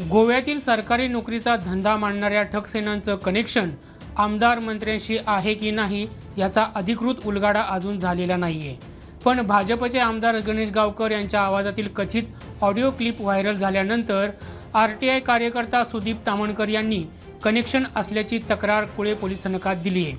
गोव्यातील सरकारी नोकरीचा धंदा मांडणाऱ्या ठकसेनांचं कनेक्शन आमदार मंत्र्यांशी आहे की नाही याचा अधिकृत उलगाडा अजून झालेला नाही आहे पण भाजपचे आमदार गणेश गावकर यांच्या आवाजातील कथित ऑडिओ क्लिप व्हायरल झाल्यानंतर आर टी आय कार्यकर्ता सुदीप तामणकर यांनी कनेक्शन असल्याची तक्रार कुळे पोलीस स्थानकात दिली आहे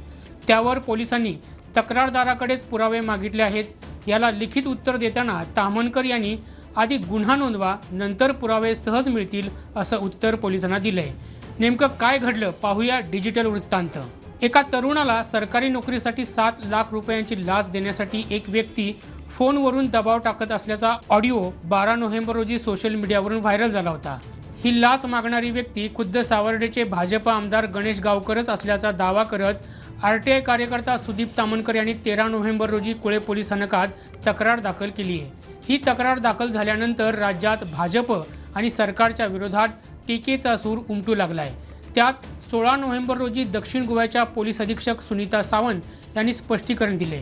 त्यावर पोलिसांनी तक्रारदाराकडेच पुरावे मागितले आहेत याला लिखित उत्तर देताना तामणकर यांनी आधी गुन्हा नोंदवा नंतर पुरावे सहज मिळतील असं उत्तर पोलिसांना दिलंय. नेमकं काय घडलं पाहूया डिजिटल वृत्तांत. एका तरुणाला सरकारी नोकरीसाठी सात लाख रुपयांची लाच देण्यासाठी एक व्यक्ती फोनवरून दबाव टाकत असल्याचा ऑडिओ बारा नोव्हेंबर रोजी सोशल मीडियावरून व्हायरल झाला होता. ही लाच मागणारी व्यक्ती खुद्द सावर्डेचे भाजप आमदार गणेश गावकरच असल्याचा दावा करत आर टी आय कार्यकर्ता सुदीप तामणकर यांनी तेरा नोव्हेंबर रोजी कुळे पोलीस स्थानकात तक्रार दाखल केली आहे. ही तक्रार दाखल झाल्यानंतर राज्यात भाजप आणि सरकारच्या विरोधात टीकेचा सूर उमटू लागला आहे त्यात सोळा नोव्हेंबर रोजी दक्षिण गोव्याच्या पोलीस अधीक्षक सुनीता सावंत यांनी स्पष्टीकरण दिले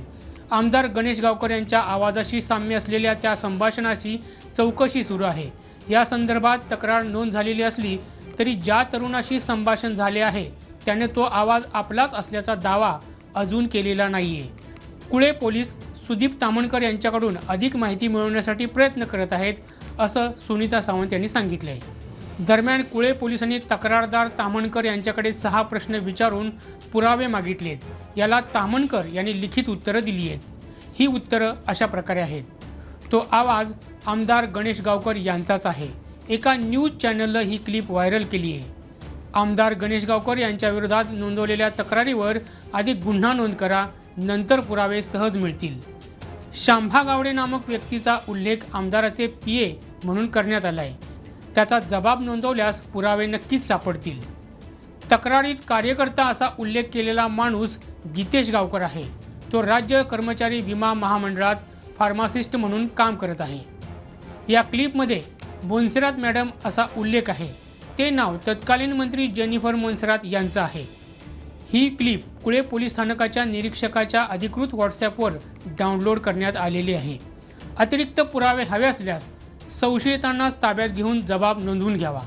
आमदार गणेश गावकर यांच्या आवाजाशी साम्य असलेल्या त्या संभाषणाची चौकशी सुरू आहे. या संदर्भात तक्रार नोंद झालेली असली तरी ज्या तरुणाशी संभाषण झाले आहे त्याने तो आवाज आपलाच असल्याचा दावा अजून केलेला नाहीये. कुळे पोलीस सुदीप तामणकर यांच्याकडून अधिक माहिती मिळवण्यासाठी प्रयत्न करत आहेत असं सुनीता सावंत यांनी सांगितले दरम्यान कुळे पोलिसांनी तक्रारदार तामणकर यांच्याकडे सहा प्रश्न विचारून पुरावे मागितलेत. याला तामणकर यांनी लिखित उत्तरं दिली आहेत. ही उत्तरं अशा प्रकारे आहेत. तो आवाज आमदार गणेश गावकर यांचाच आहे. एका न्यूज चॅनलनं ही क्लिप व्हायरल केली आहे. आमदार गणेश गावकर यांच्या विरोधात नोंदवलेल्या तक्रारीवर आधी गुन्हा नोंद करा नंतर पुरावे सहज मिळतील. शांभा गावडे नामक व्यक्तीचा उल्लेख आमदाराचे पी ए म्हणून करण्यात आला आहे त्याचा जबाब नोंदवल्यास पुरावे नक्कीच सापडतील. तक्रारीत कार्यकर्ता असा उल्लेख केलेला माणूस गीतेश गावकर आहे. तो राज्य कर्मचारी विमा महामंडळात फार्मासिस्ट म्हणून काम करत आहे. या क्लिपमध्ये बोन्सेरात मॅडम असा उल्लेख आहे. ते नाव तत्कालीन मंत्री जेनिफर मोन्सेरात यांचं आहे. ही क्लिप कुळे पोलीस स्थानकाच्या निरीक्षकाच्या अधिकृत व्हॉट्सॲपवर डाउनलोड करण्यात आलेली आहे. अतिरिक्त पुरावे हवे असल्यास संशयितांनाच ताब्यात घेऊन जबाब नोंदवून घ्यावा.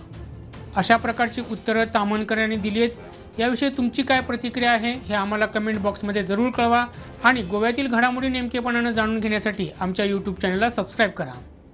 अशा प्रकारची उत्तरं तामणकर यांनी दिली आहेत. याविषयी तुमची काय प्रतिक्रिया आहे हे आम्हाला कमेंट बॉक्समध्ये जरूर कळवा आणि गोव्यातील घडामोडी नेमकेपणानं जाणून घेण्यासाठी आमच्या यूट्यूब चॅनलला सबस्क्राईब करा.